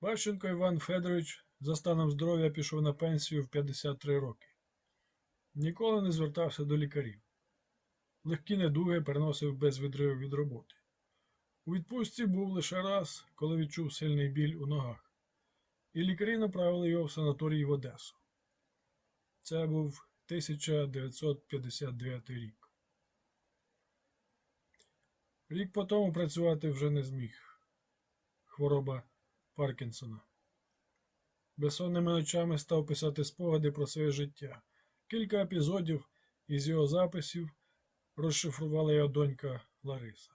Бащенко Іван Федорович за станом здоров'я пішов на пенсію в 53 роки. Ніколи не звертався до лікарів. Легкі недуги переносив без відриву від роботи. У відпустці був лише раз, коли відчув сильний біль у ногах, і лікарі направили його в санаторій в Одесу. Це був 1959 рік. Рік по тому працювати вже не зміг. Хвороба Паркінсона. Безсонними ночами став писати спогади про своє життя. Кілька епізодів із його записів розшифрувала його донька Лариса.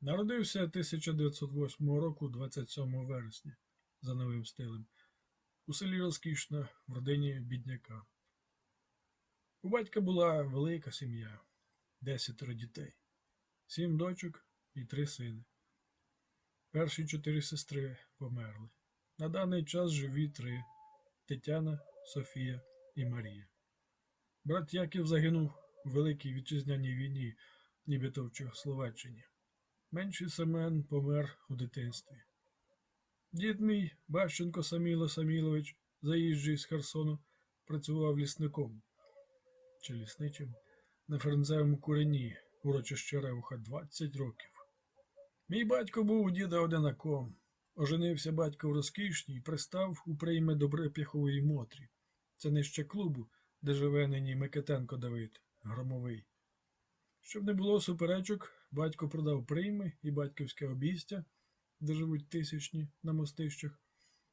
Народився 1908 року 27 вересня за новим стилем у селі Розкішна в родині бідняка. У батька була велика сім'я, десятеро дітей, сім дочок і три сини. Перші чотири сестри померли. На даний час живі три Тетяна, Софія і Марія. Брат Яків загинув у Великій Вітчизняній війні, нібито в Чехословаччині. Менший Семен помер у дитинстві. Дід мій, Бащенко Саміло Самілович, заїжджий з Херсону, працював лісником чи лісничим на фернзевому курені, урочище Ревуха 20 років. Мій батько був у діда одинаком. Оженився батько в розкішній і пристав у прийми Добропіхової Мотрі. Це нижче клубу, де живе нині Микитенко Давид, громовий. Щоб не було суперечок, батько продав прийми і батьківське обійстя, де живуть тисячні на мостищах,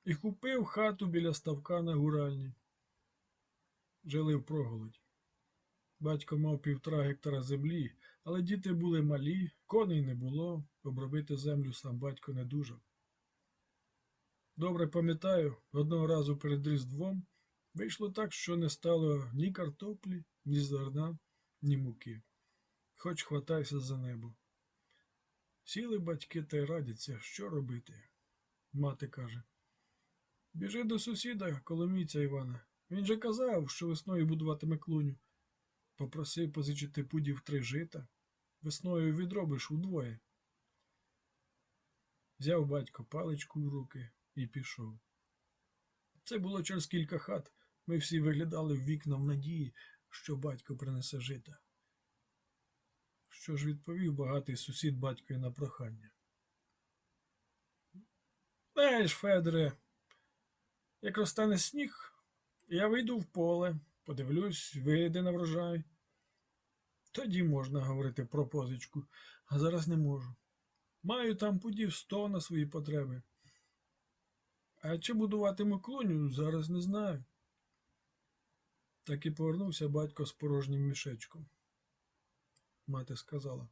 і купив хату біля ставка на гуральні. Жили в проголоді. Батько мав півтора гектара землі, але діти були малі, коней не було, обробити землю сам батько не дужав. Добре пам'ятаю, одного разу перед Різдвом вийшло так, що не стало ні картоплі, ні зерна, ні муки. Хоч хватайся за небо. Сіли батьки та й радяться, що робити. Мати каже. Біжи до сусіда, коломійця Івана. Він же казав, що весною будуватиме клуню. Попросив позичити пудів три жита. Весною відробиш удвоє. Взяв батько паличку в руки і пішов. Це було через кілька хат. Ми всі виглядали в вікна в надії, що батько принесе жита. Що ж відповів багатий сусід батькові на прохання? Знаєш, Федоре, як розтане сніг, я вийду в поле, подивлюсь, вийде на врожай. Тоді можна говорити про позичку, а зараз не можу. Маю там пудів сто на свої потреби. А чи будуватиму клуню, зараз не знаю. Так і повернувся батько з порожнім мішечком. Мати сказала.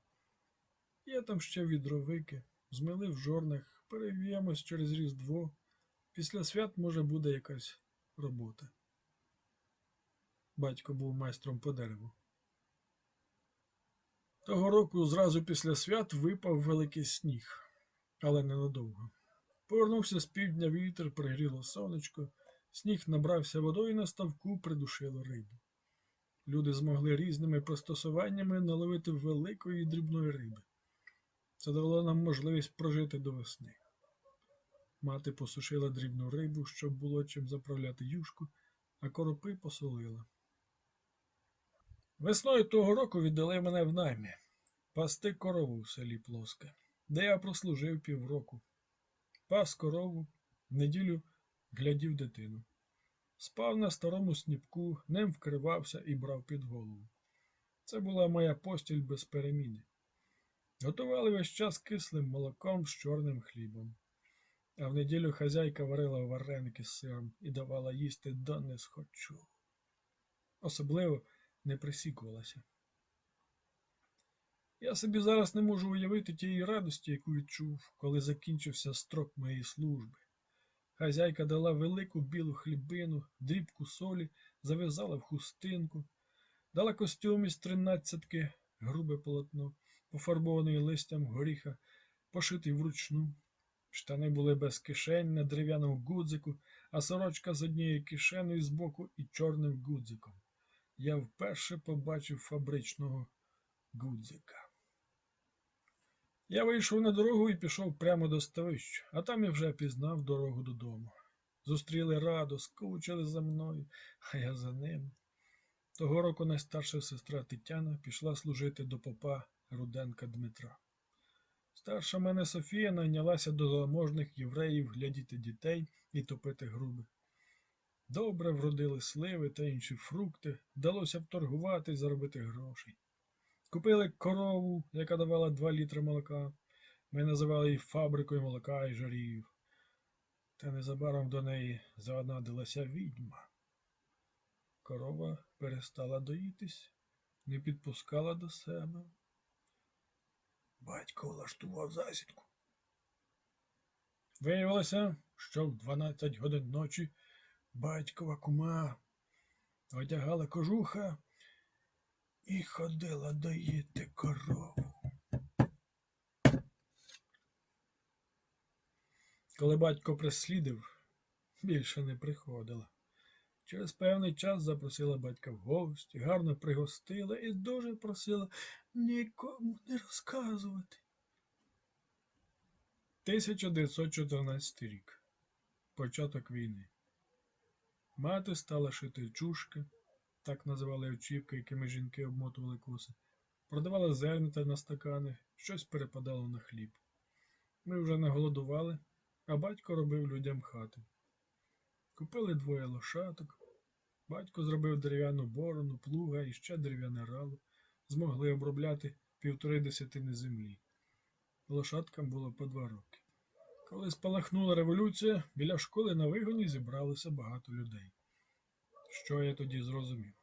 Є там ще відровики, змили в жорнах, перев'ємось через Різдво. Після свят, може, буде якась робота. Батько був майстром по дереву. Того року зразу після свят випав великий сніг, але ненадовго. Повернувся з півдня вітер, пригріло сонечко, сніг набрався водою на ставку, придушило рибу. Люди змогли різними пристосуваннями наловити великої дрібної риби. Це дало нам можливість прожити до весни. Мати посушила дрібну рибу, щоб було чим заправляти юшку, а коропи посолила. Весною того року віддали мене в наймі пасти корову в селі Плоске, де я прослужив півроку. Пас корову, в неділю глядів дитину. Спав на старому сніпку, ним вкривався і брав під голову. Це була моя постіль без переміни. Готували весь час кислим молоком з чорним хлібом. А в неділю хазяйка варила вареники з сиром і давала їсти до не схочу. Особливо не присікувалася. Я собі зараз не можу уявити тієї радості, яку відчув, коли закінчився строк моєї служби. Хазяйка дала велику білу хлібину, дрібку солі, зав'язала в хустинку, дала костюм із тринадцятки, грубе полотно, пофарбований листям горіха, пошитий вручну. Штани були без кишень на дерев'яному гудзику, а сорочка з однією кишеною збоку і чорним гудзиком. Я вперше побачив фабричного гудзика. Я вийшов на дорогу і пішов прямо до ставища, а там я вже пізнав дорогу додому. Зустріли радо, скучили за мною, а я за ним. Того року найстарша сестра Тетяна пішла служити до попа Руденка Дмитра. Старша мене Софія найнялася до заможних євреїв глядіти дітей і топити груби. Добре вродили сливи та інші фрукти, вдалося б торгувати і заробити грошей. Купили корову, яка давала 2 літри молока. Ми називали її фабрикою молока і жарів. Та незабаром до неї завнадилася відьма. Корова перестала доїтись, не підпускала до себе. Батько влаштував засідку. Виявилося, що в 12 годин ночі батькова кума одягала кожуха і ходила доїти корову. Коли батько прислідив, більше не приходила. Через певний час запросила батька в гості, гарно пригостила і дуже просила нікому не розказувати. 1914 рік. Початок війни. Мати стала шити чушки, так називали очівки, якими жінки обмотували коси, продавала зернята на стакани, щось перепадало на хліб. Ми вже не голодували, а батько робив людям хати. Купили двоє лошаток. Батько зробив дерев'яну борону, плуга і ще дерев'яне рало. Змогли обробляти півтори десятини землі. Лошадкам було по два роки. Коли спалахнула революція, біля школи на вигоні зібралося багато людей. Що я тоді зрозумів?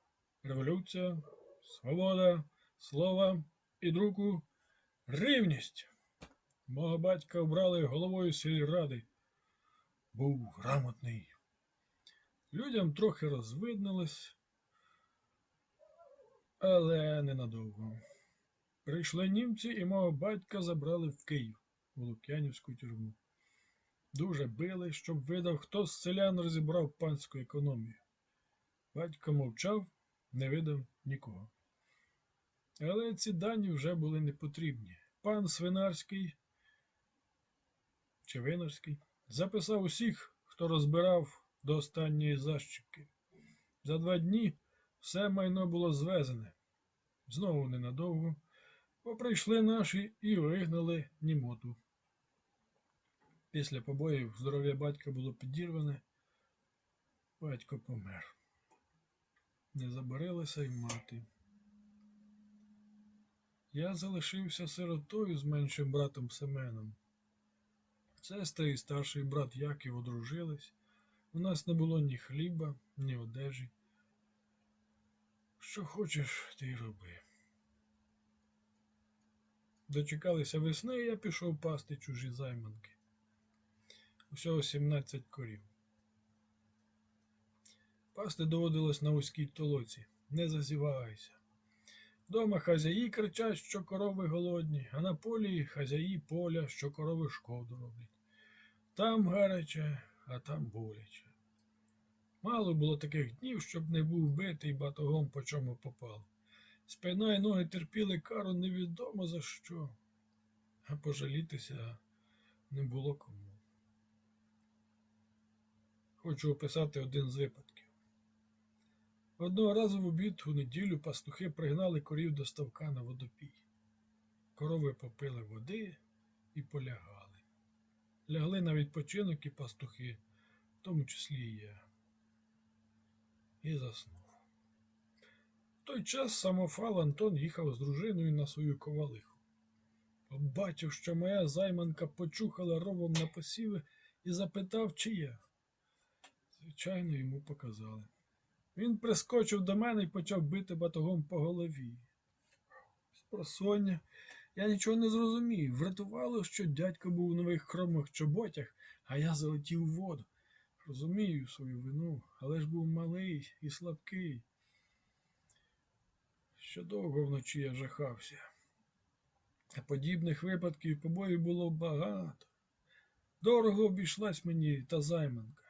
Революція, свобода, слова і друку рівність. Мого батька обрали головою сільради. Був грамотний. Людям трохи розвиднилось, але ненадовго. Прийшли німці і мого батька забрали в Київ у Лук'янівську тюрму. Дуже били, щоб видав, хто з селян розібрав панську економію. Батько мовчав, не видав нікого. Але ці дані вже були не потрібні. Пан Свинарський чи Винарський записав усіх, хто розбирав до останньої защіпки. За два дні все майно було звезене. Знову ненадовго, бо прийшли наші і вигнали німоту. Після побоїв здоров'я батька було підірване, батько помер. Не забарилася й мати. Я залишився сиротою з меншим братом Семеном. Сестри і старший брат Яків одружились. У нас не було ні хліба, ні одежі. Що хочеш, ти й роби. Дочекалися весни, і я пішов пасти чужі займанки. Усього 17 корів. Пасти доводилось на вузькій толоці. Не зазівайся. Дома хазяї кричать, що корови голодні, а на полі хазяї поля, що корови шкоду роблять. Там гаряче, а там боляче. Мало було таких днів, щоб не був битий батогом, по чому попав. Спина і ноги терпіли кару невідомо за що, а пожалітися не було кому. Хочу описати один з випадків. Одного разу в обід у неділю пастухи пригнали корів до ставка на водопій. Корови попили води і полягали. Лягли на відпочинок і пастухи, в тому числі і я. І заснув. В той час самофал Антон їхав з дружиною на свою ковалиху. Побачив, що моя займанка почухала ровом на посіви і запитав, чи я. Звичайно, йому показали. Він прискочив до мене і почав бити батогом по голові. Спросоння, я нічого не зрозумів. Врятувало, що дядько був у нових хромих чоботях, а я залетів у воду. Розумію свою вину, але ж був малий і слабкий. Що довго вночі я жахався. А подібних випадків побою було багато. Дорого обійшлась мені та займанка.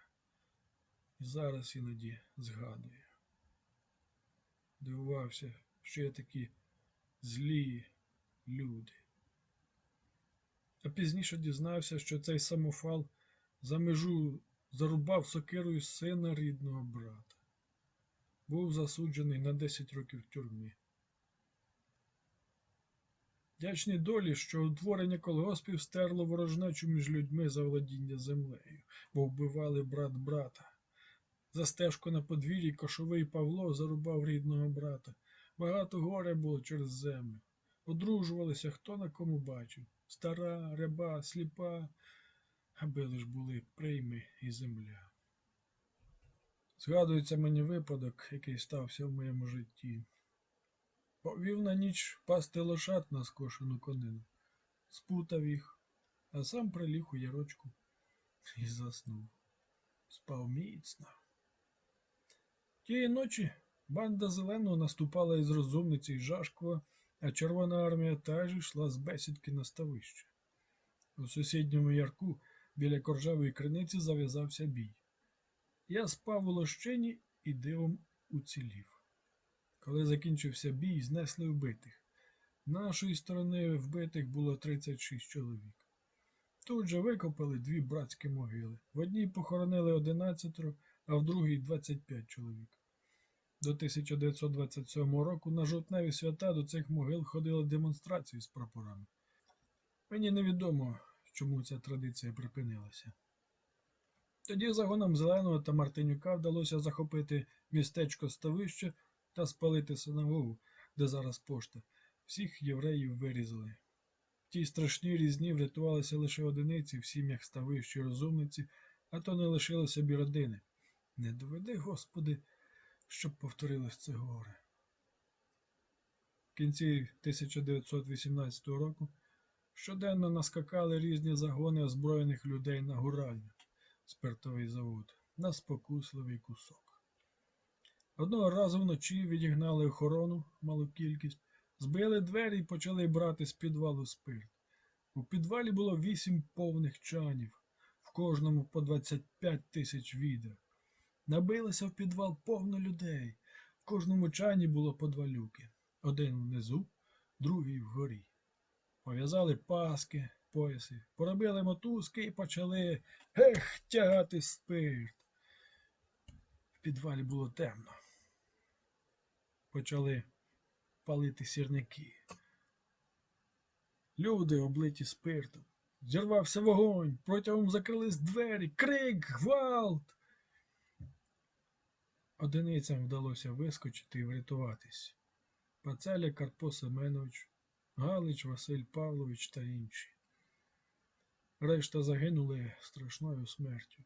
І зараз іноді згадую. дивувався, що є такі злі люди. А пізніше дізнався, що цей самофал за межу зарубав сокирою сина рідного брата. Був засуджений на 10 років тюрми. Вдячні долі, що утворення колгоспів стерло ворожнечу між людьми за володіння землею, бо вбивали брат брата. За стежку на подвір'ї кошовий Павло зарубав рідного брата. Багато горя було через землю. Одружувалися хто на кому бачив. Стара, ряба, сліпа, аби лиш були прийми і земля. Згадується мені випадок, який стався в моєму житті. Повів на ніч пасти лошад на скошену конину, спутав їх, а сам приліг у ярочку і заснув. Спав міцно. Тієї ночі банда зеленого наступала із розумниці й Жашкова, а Червона армія теж йшла з бесідки на ставище. У сусідньому ярку біля коржавої криниці зав'язався бій. Я спав у лощині і дивом уцілів. Коли закінчився бій, знесли вбитих. Нашої сторони вбитих було 36 чоловік. Тут же викопали дві братські могили. В одній похоронили 11, а в другій 25 чоловік. До 1927 року на жовтневі свята до цих могил ходили демонстрації з прапорами. Мені невідомо, чому ця традиція припинилася. Тоді загонам Зеленого та Мартинюка вдалося захопити містечко Ставище та спалити синагогу, де зараз пошта. Всіх євреїв вирізали. В тій страшній різні врятувалися лише одиниці в сім'ях ставищі розумниці, а то не лишили собі родини. Не доведи, Господи, щоб повторилось це горе. В кінці 1918 року щоденно наскакали різні загони озброєних людей на гуральню, спиртовий завод, на спокусливий кусок. Одного разу вночі відігнали охорону, малу кількість, збили двері і почали брати з підвалу спирт. У підвалі було вісім повних чанів, в кожному по 25 тисяч відер. Набилося в підвал повно людей. В кожному чані було по два люки. Один внизу, другий вгорі. Пов'язали паски, пояси, поробили мотузки і почали ех, тягати спирт. В підвалі було темно. Почали палити сірники. Люди облиті спиртом. Зірвався вогонь, протягом закрились двері, крик, гвалт. Одиницям вдалося вискочити і врятуватись. Пацеля Карпо Семенович, Галич Василь Павлович та інші. Решта загинули страшною смертю.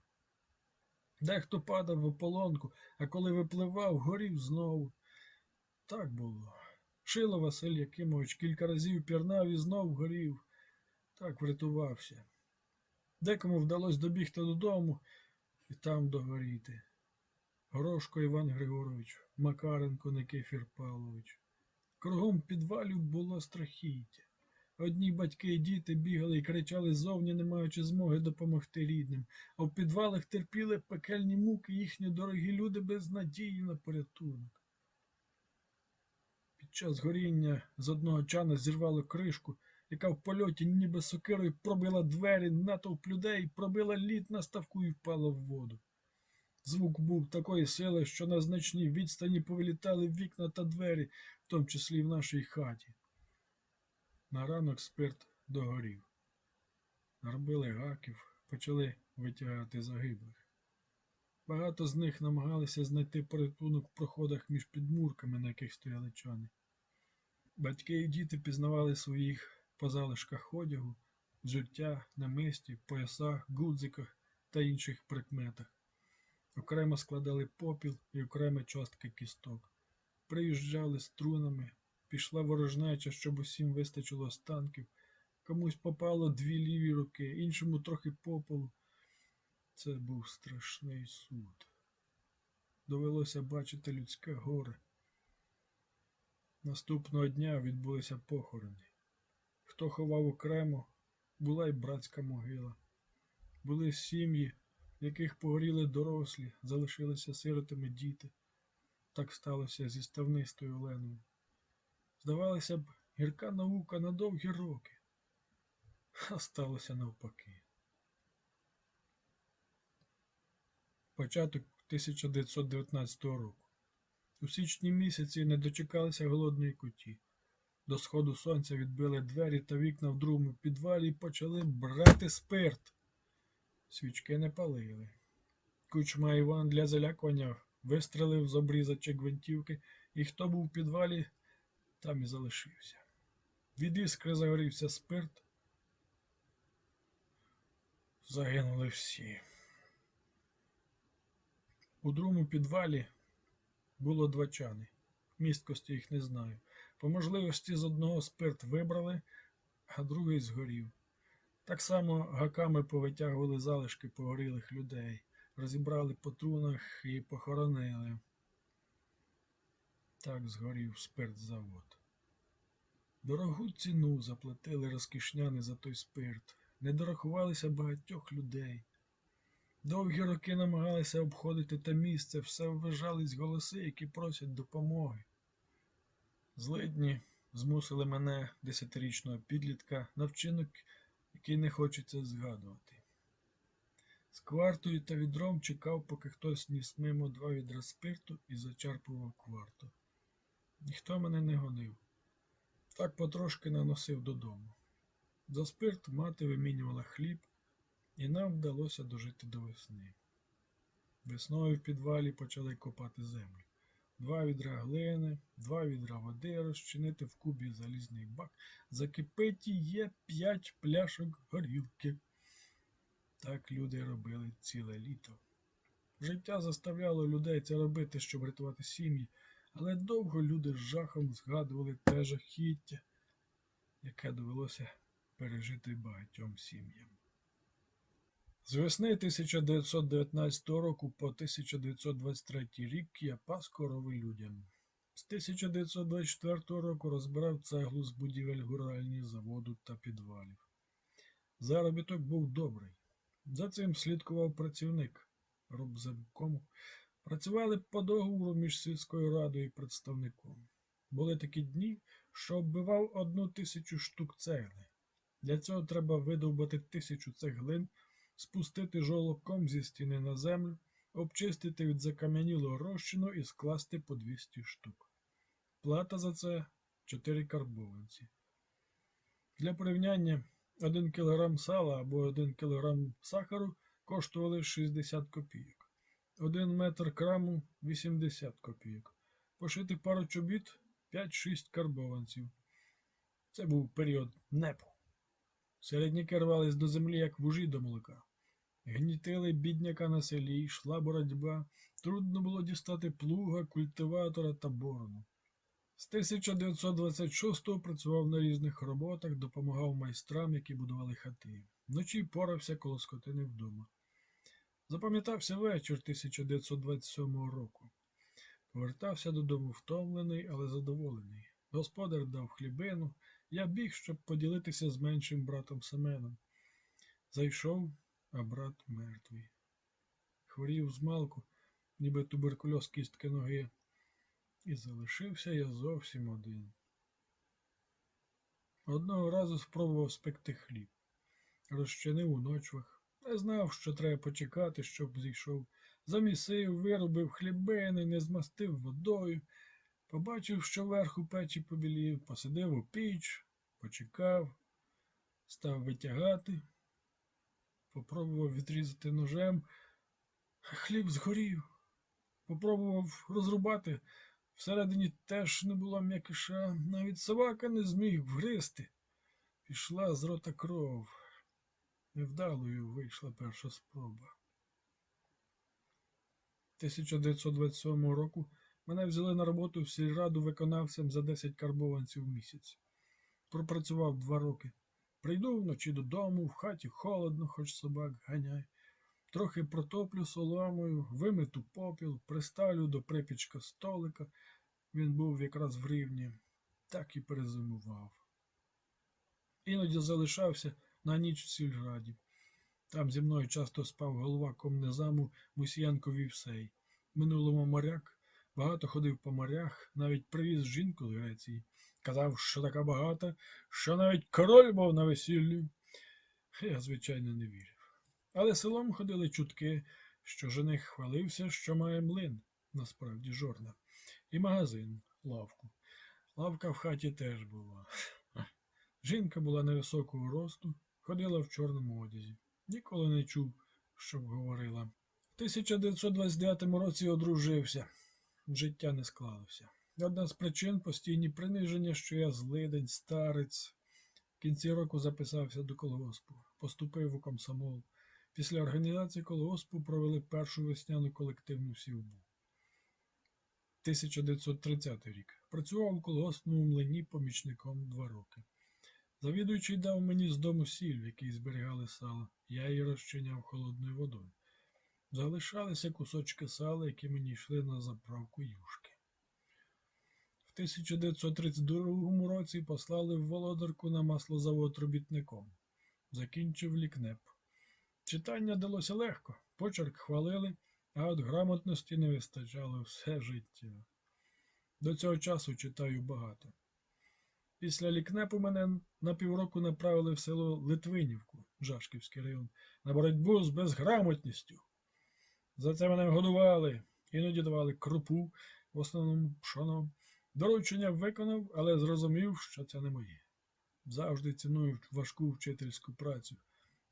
Дехто падав в ополонку, а коли випливав, горів знову. Так було. Шило Василь Якимович кілька разів пірнав і знов горів. Так врятувався. Декому вдалося добігти додому і там догоріти. Горошко Іван Григорович, Макаренко Никифір Павлович. Кругом підвалів було страхіття. Одні батьки і діти бігали і кричали зовні, не маючи змоги допомогти рідним, а в підвалах терпіли пекельні муки їхні дорогі люди без надії на порятунок. Під час горіння з одного чана зірвало кришку, яка в польоті ніби сокирою пробила двері, натовп людей, пробила лід на ставку і впала в воду. Звук був такої сили, що на значній відстані повилітали вікна та двері, в тому числі в нашій хаті. На ранок спирт догорів. Наробили гаків, почали витягати загиблих. Багато з них намагалися знайти порятунок в проходах між підмурками, на яких стояли чани. Батьки і діти пізнавали своїх по залишках одягу, взуття, намисті, поясах, гудзиках та інших прикметах. Окремо складали попіл і окремі частки кісток. Приїжджали струнами, пішла ворожнеча, щоб усім вистачило останків. Комусь попало дві ліві руки, іншому трохи попелу. Це був страшний суд. Довелося бачити людське горе. Наступного дня відбулися похорони. Хто ховав окремо, була й братська могила. Були сім'ї, яких погоріли дорослі, залишилися сиротами діти. так сталося зі ставнистою Оленою. Здавалося б, гірка наука на довгі роки, а сталося навпаки. Початок 1919 року. У січні місяці не дочекалися голодної куті. До сходу сонця відбили двері та вікна в другому підвалі і почали брати спирт. Свічки не палили. Кучма Іван для залякування вистрелив з обрізача гвинтівки, і хто був в підвалі, там і залишився. Від іскри загорівся спирт. Загинули всі. У другому підвалі було два чани. Місткості їх не знаю. По можливості з одного спирт вибрали, а другий згорів. Так само гаками повитягували залишки погорілих людей, розібрали по трунах і похоронили. Так згорів спиртзавод. Дорогу ціну заплатили розкішняни за той спирт, не дорахувалися багатьох людей. Довгі роки намагалися обходити те місце, все вважались голоси, які просять допомоги. Злидні змусили мене, десятирічного підлітка, на який не хочеться згадувати. З квартою та відром чекав, поки хтось ніс мимо два відра спирту і зачерпував кварту. Ніхто мене не гонив. Так потрошки наносив додому. За спирт мати вимінювала хліб, і нам вдалося дожити до весни. Весною в підвалі почали копати землю. Два відра глини, два відра води розчинити в кубі залізний бак, закипить є п'ять пляшок горілки. Так люди робили ціле літо. Життя заставляло людей це робити, щоб рятувати сім'ї, але довго люди з жахом згадували те жахіття, яке довелося пережити багатьом сім'ям. З весни 1919 року по 1923 рік я пас корови людям. З 1924 року розбирав цеглу з будівель гуральні заводу та підвалів. Заробіток був добрий. За цим слідкував працівник робземкому. Працювали по договору між сільською радою і представником. Були такі дні, що оббивав одну тисячу штук цегли. Для цього треба видовбати тисячу цеглин спустити жолобком зі стіни на землю, обчистити від закам'янілого розчину і скласти по 200 штук. Плата за це 4 карбованці. Для порівняння 1 кг сала або 1 кг сахару коштували 60 копійок, 1 метр краму 80 копійок, пошити пару чобіт 5-6 карбованців. Це був період непу. Середніки рвались до землі, як вужі до молока. Гнітили бідняка на селі, йшла боротьба, трудно було дістати плуга, культиватора та борону. З 1926-го працював на різних роботах, допомагав майстрам, які будували хати. Вночі порався коло скотини вдома. Запам'ятався вечір 1927 року. Повертався додому втомлений, але задоволений. Господар дав хлібину, я біг, щоб поділитися з меншим братом Семеном. Зайшов, а брат мертвий. Хворів з малку, ніби туберкульоз кістки ноги, і залишився я зовсім один. Одного разу спробував спекти хліб, розчинив у ночвах, не знав, що треба почекати, щоб зійшов. Замісив, виробив хлібини, не змастив водою. Побачив, що верх печі побілів, посадив у піч, почекав, став витягати, попробував відрізати ножем, хліб згорів. Попробував розрубати, всередині теж не було м'якиша, навіть собака не зміг вгризти. Пішла з рота кров. Невдалою вийшла перша спроба. 1927 року Мене взяли на роботу в сільраду виконавцем за 10 карбованців в місяць. Пропрацював два роки. Прийду вночі додому, в хаті холодно, хоч собак ганяй. Трохи протоплю соломою, вимету попіл, приставлю до припічка столика. Він був якраз в рівні, так і перезимував. Іноді залишався на ніч в сільраді. Там зі мною часто спав голова комнезаму Мусіянко Вівсей. Минулому моряк Багато ходив по морях, навіть привіз жінку з Греції. Казав, що така багата, що навіть король був на весіллі. Я, звичайно, не вірив. Але селом ходили чутки, що жених хвалився, що має млин, насправді жорна, і магазин, лавку. Лавка в хаті теж була. Жінка була невисокого росту, ходила в чорному одязі. Ніколи не чув, щоб говорила. В 1929 році одружився. Життя не склалося. Одна з причин постійні приниження, що я злидень, старець. В кінці року записався до колгоспу, поступив у комсомол. Після організації колгоспу провели першу весняну колективну сівбу. 1930 рік. Працював у колгоспному млині помічником два роки. Завідуючий дав мені з дому сіль, в якій зберігали сало. Я її розчиняв холодною водою. Залишалися кусочки сала, які мені йшли на заправку юшки. В 1932 році послали в Володарку на маслозавод робітником. Закінчив лікнеп. Читання далося легко, почерк хвалили, а от грамотності не вистачало все життя. До цього часу читаю багато. Після лікнепу мене на півроку направили в село Литвинівку, Жашківський район, на боротьбу з безграмотністю. За це мене годували, іноді давали крупу, в основному пшоно. Доручення виконав, але зрозумів, що це не моє. Завжди ціную важку вчительську працю.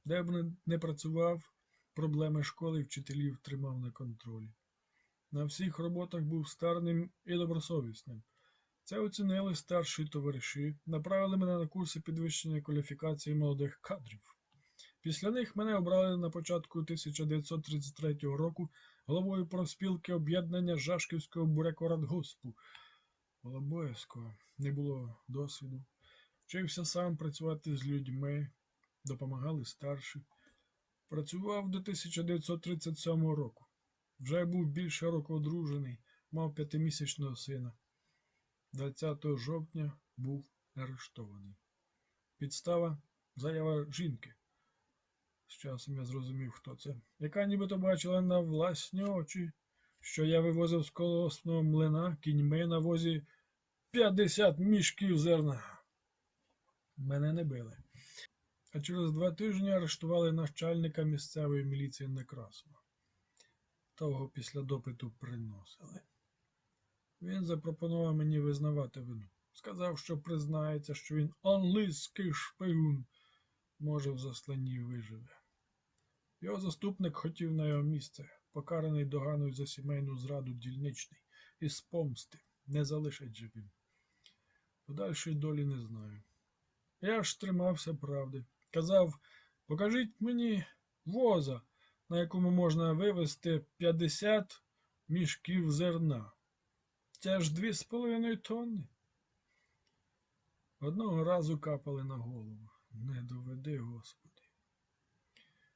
Де б не- працював, проблеми школи вчителів тримав на контролі. На всіх роботах був старним і добросовісним. Це оцінили старші товариші, направили мене на курси підвищення кваліфікації молодих кадрів. Після них мене обрали на початку 1933 року головою профспілки об'єднання Жашківського бурякорадгоспу. Було обов'язково, не було досвіду. Вчився сам працювати з людьми, допомагали старші. Працював до 1937 року. Вже був більше року одружений, мав п'ятимісячного сина. 20 жовтня був арештований. Підстава заява жінки. З часом я зрозумів, хто це, яка нібито бачила на власні очі, що я вивозив з колосного млина кіньми на возі 50 мішків зерна. Мене не били. А через два тижні арештували начальника місцевої міліції Некрасова. Того після допиту приносили. Він запропонував мені визнавати вину. Сказав, що признається, що він англійський шпигун, може, в засланні виживе. Його заступник хотів на його місце, покараний доганою за сімейну зраду дільничний, із помсти, не залишить живим. Подальшої долі не знаю. Я ж тримався правди. Казав, покажіть мені воза, на якому можна вивезти 50 мішків зерна. Це ж дві з половиною тонни. Одного разу капали на голову. Не доведи, Господи.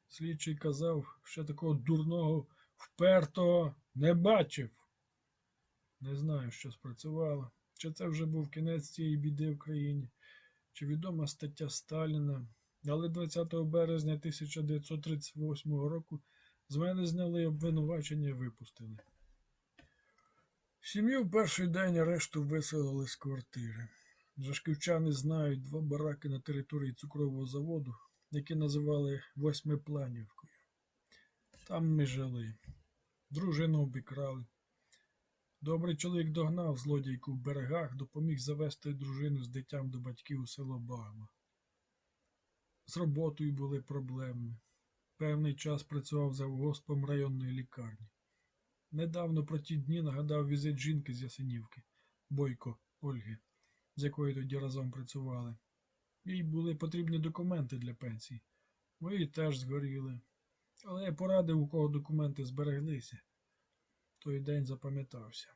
Слідчий казав, що такого дурного, впертого не бачив. Не знаю, що спрацювало. Чи це вже був кінець цієї біди в країні, чи відома стаття Сталіна. Але 20 березня 1938 року з мене зняли обвинувачення і випустили. Сім'ю в перший день арешту виселили з квартири. Жашківчани знають два бараки на території цукрового заводу, які називали Восьмипланівкою. Там ми жили. Дружину обікрали. Добрий чоловік догнав злодійку в берегах, допоміг завести дружину з дитям до батьків у село Багма. З роботою були проблеми. Певний час працював завгоспом районної лікарні. Недавно про ті дні нагадав візит жінки з Ясенівки, Бойко Ольги, з якою тоді разом працювали. Їй були потрібні документи для пенсії. Мої теж згоріли. Але я порадив, у кого документи збереглися. Той день запам'ятався.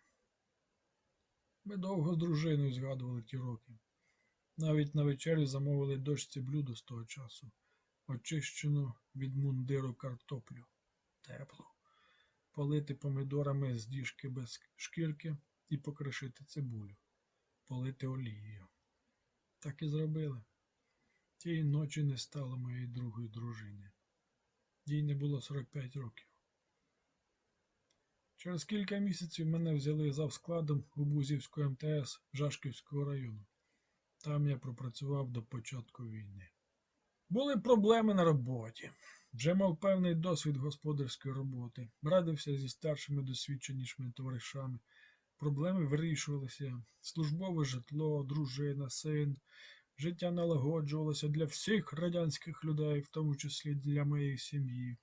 Ми довго з дружиною згадували ті роки. Навіть на вечерю замовили дочці блюдо з того часу, очищену від мундиру картоплю, теплу, полити помидорами з діжки без шкірки і покришити цибулю, полити олією. Так і зробили. Тієї ночі не стало моєї другої дружини. Їй не було 45 років. Через кілька місяців мене взяли завскладом у Бузівську МТС Жашківського району. Там я пропрацював до початку війни. Були проблеми на роботі. Вже мав певний досвід господарської роботи, радився зі старшими досвідченішими товаришами. Проблеми вирішувалися, службове житло, дружина, син. Життя налагоджувалося для всіх радянських людей, в тому числі для моєї сім'ї.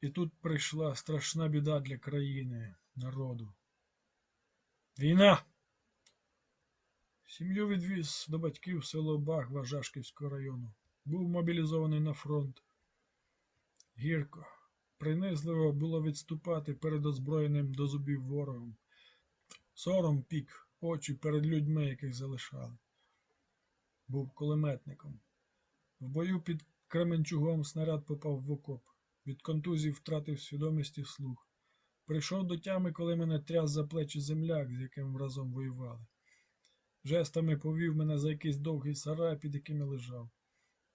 І тут прийшла страшна біда для країни, народу. Війна! Сім'ю відвіз до батьків село Багва Жашківського району. Був мобілізований на фронт. Гірко, принизливо було відступати перед озброєним до зубів ворогом. Сором пік очі перед людьми, яких залишали. Був кулеметником. В бою під Кременчугом снаряд попав в окоп. Від контузії втратив свідомість і слух. Прийшов до тями, коли мене тряс за плечі земляк, з яким разом воювали. Жестами повів мене за якийсь довгий сарай, під яким я лежав.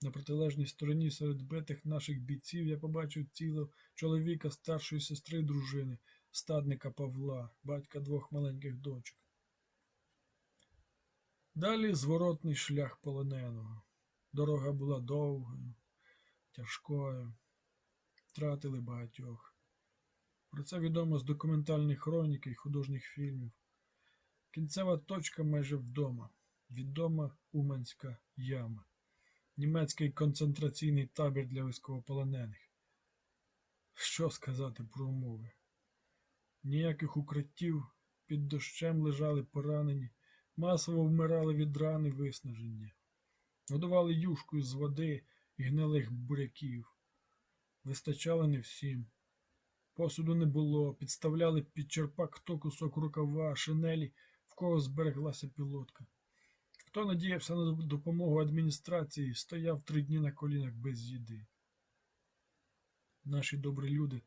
На протилежній стороні серед битих наших бійців я побачив тіло чоловіка старшої сестри дружини, стадника Павла, батька двох маленьких дочок. Далі зворотний шлях полоненого. Дорога була довгою, тяжкою, втратили багатьох. Про це відомо з документальних хронік і художніх фільмів. Кінцева точка майже вдома. Відома Уманська яма. Німецький концентраційний табір для військовополонених. Що сказати про умови? Ніяких укриттів, під дощем лежали поранені, масово вмирали від ран і виснаження. Годували юшкою з води і гнилих буряків. Вистачало не всім. Посуду не було, підставляли під черпак хто кусок рукава, шинелі, в кого збереглася пілотка. Хто надіявся на допомогу адміністрації, стояв три дні на колінах без їди. Наші добрі люди,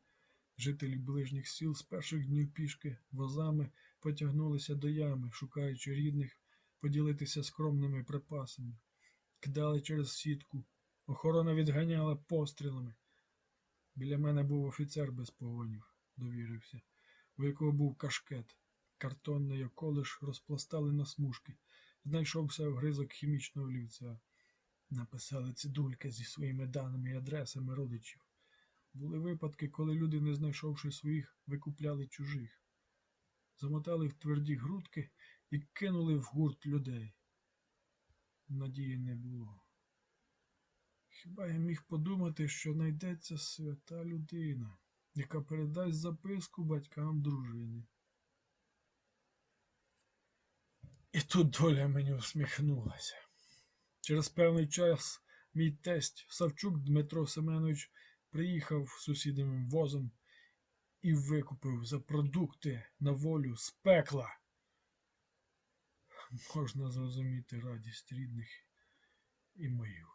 жителі ближніх сіл, з перших днів пішки возами потягнулися до ями, шукаючи рідних, поділитися скромними припасами. Кидали через сітку, охорона відганяла пострілами. Біля мене був офіцер без погонів, довірився, у якого був кашкет. Картонний околиш розпластали на смужки. Знайшовся огризок хімічного олівця. Написали цидульки зі своїми даними і адресами родичів. Були випадки, коли люди, не знайшовши своїх, викупляли чужих. Замотали в тверді грудки і кинули в гурт людей. Надії не було. Хіба я міг подумати, що знайдеться свята людина, яка передасть записку батькам дружини. І тут доля мені усміхнулася. Через певний час мій тесть Савчук Дмитро Семенович приїхав сусідним возом і викупив за продукти на волю з пекла. Можна зрозуміти радість рідних і мою.